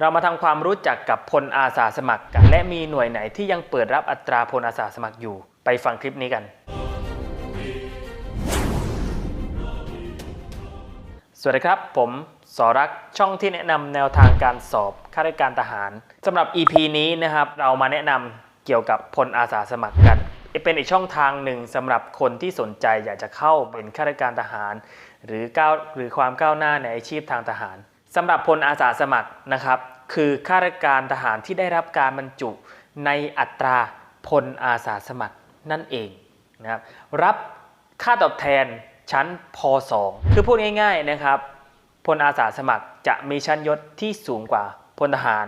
เรามาทำความรู้จักกับพลอาสาสมัครกัน และมีหน่วยไหนที่ยังเปิดรับอัตราพลอาสาสมัครอยู่ ไปฟังคลิปนี้กัน สวัสดีครับ ผมสรักช่องที่แนะนำแนวทางการสอบข้าราชการทหารสำหรับ EP นี้นะครับ เรามาแนะนำเกี่ยวกับพลอาสาสมัครกันเป็นอีกช่องทางหนึ่งสำหรับคนที่สนใจอยากจะเข้าเป็นข้าราชการทหาร หรือก้าวหรือความก้าวหน้าในอาชีพทางทหาร สำหรับพลอาสาสมัครนะครับ คือข้าราชการทหารที่ได้รับการบรรจุในอัตราพลอาสาสมัครนั่นเองนะครับรับค่าตอบแทนชั้นพ .2 คือพูดง่ายๆนะครับพลอาสาสมัครจะมีชั้นยศที่สูงกว่าพลทหาร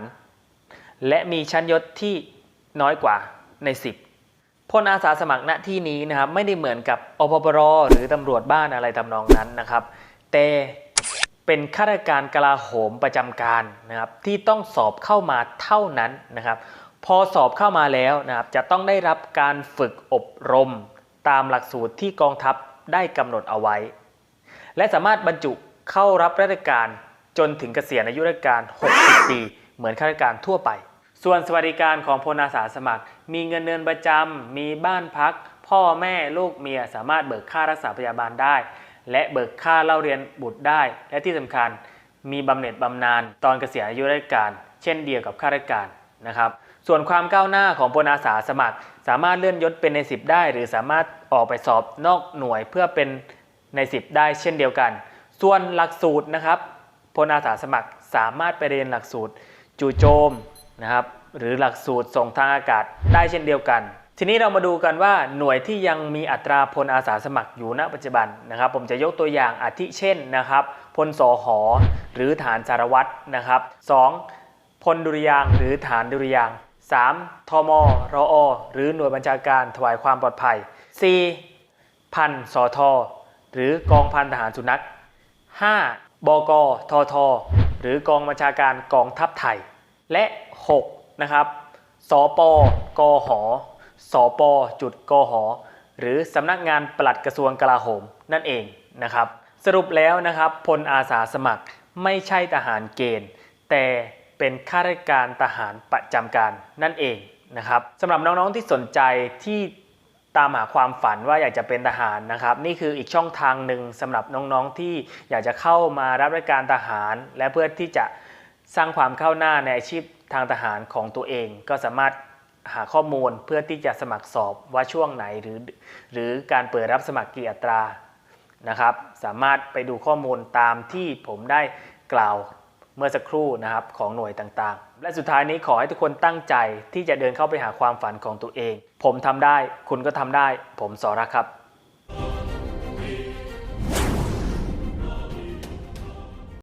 และมีชั้นยศที่น้อยกว่าใน 10พลอาสาสมัครณที่นี้นะครับไม่ได้เหมือนกับอพปรหรือตำรวจบ้านอะไรทำนองนั้นนะครับ แต่ เป็นข้าราชการกลาโหมประจำการนะครับที่ต้องสอบเข้ามาเท่านั้นนะครับพอสอบเข้ามาแล้วนะครับจะต้องได้รับการฝึกอบรมตามหลักสูตรที่กองทัพได้กำหนดเอาไว้ และสามารถบรรจุเข้ารับราชการจนถึงเกษียณอายุราชการ 60 ปี เหมือนข้าราชการทั่วไป ส่วนสวัสดิการของพลอาสาสมัคร มีเงินเดือนประจำมีบ้านพัก พ่อแม่ลูกเมียสามารถเบิกค่ารักษาพยาบาลได้ และเบิกค่าเล่าเรียนบุตรได้ และที่สำคัญมีบำเหน็จบำนาญตอนเกษียณอายุราชการ เช่นเดียวกับข้าราชการนะครับ ส่วนความก้าวหน้าของพลอาสาสมัคร สามารถเลื่อนยศเป็นใน 10 ได้ หรือสามารถออกไปสอบนอกหน่วยเพื่อเป็นใน 10 ได้เช่นเดียวกัน ส่วนหลักสูตรนะครับพลอาสาสมัครสามารถไปเรียนหลักสูตรจู่โจมนะครับหรือหลักสูตรส่งทางอากาศได้เช่นเดียวกัน ทีนี้เรามาดูกันว่าหน่วยที่ยังมีอัตราพลอาสาสมัครอยู่ณปัจจุบันนะครับ ผมจะยกตัวอย่างอาทิเช่นนะครับ พลสอหอหรือฐานสารวัตรนะครับ 2. พลดุริยางหรือฐานดุริยาง 3. ทมรอหรือหน่วยบัญชาการถวายความปลอดภัย 4. พันสอทอหรือกองพันทหารสุนัข 5. บกทท หรือกองบัญชาการกองทัพไทย และ 6. นะครับสปกห สปจุดกหหรือสำนักงานปลัดกระทรวงกลาโหมนั่นเองนะครับสรุปแล้วนะครับพลอาสาสมัครไม่ใช่ทหารเกณฑ์ แต่เป็นข้าราชการทหารประจำการนั่นเองนะครับสำหรับน้องๆที่สนใจที่ตามหาความฝันว่าอยากจะเป็นทหารนะครับ นี่คืออีกช่องทางหนึ่งสำหรับน้องๆที่อยากจะเข้ามารับราชการทหาร และเพื่อที่จะสร้างความก้าหน้าในอาชีพทางทหารของตัวเองก็สามารถ หาข้อมูลเพื่อที่จะสมัครสอบว่าช่วงไหนหรือหรือการเปิดรับสมัครกี่อัตรานะครับ สามารถไปดูข้อมูลตามที่ผมได้กล่าวเมื่อสักครู่นะครับของหน่วยต่างๆ และสุดท้ายนี้ขอให้ทุกคนตั้งใจที่จะเดินเข้าไปหาความฝันของตัวเอง ผมทำได้คุณก็ทำได้ ผมสอรักครับ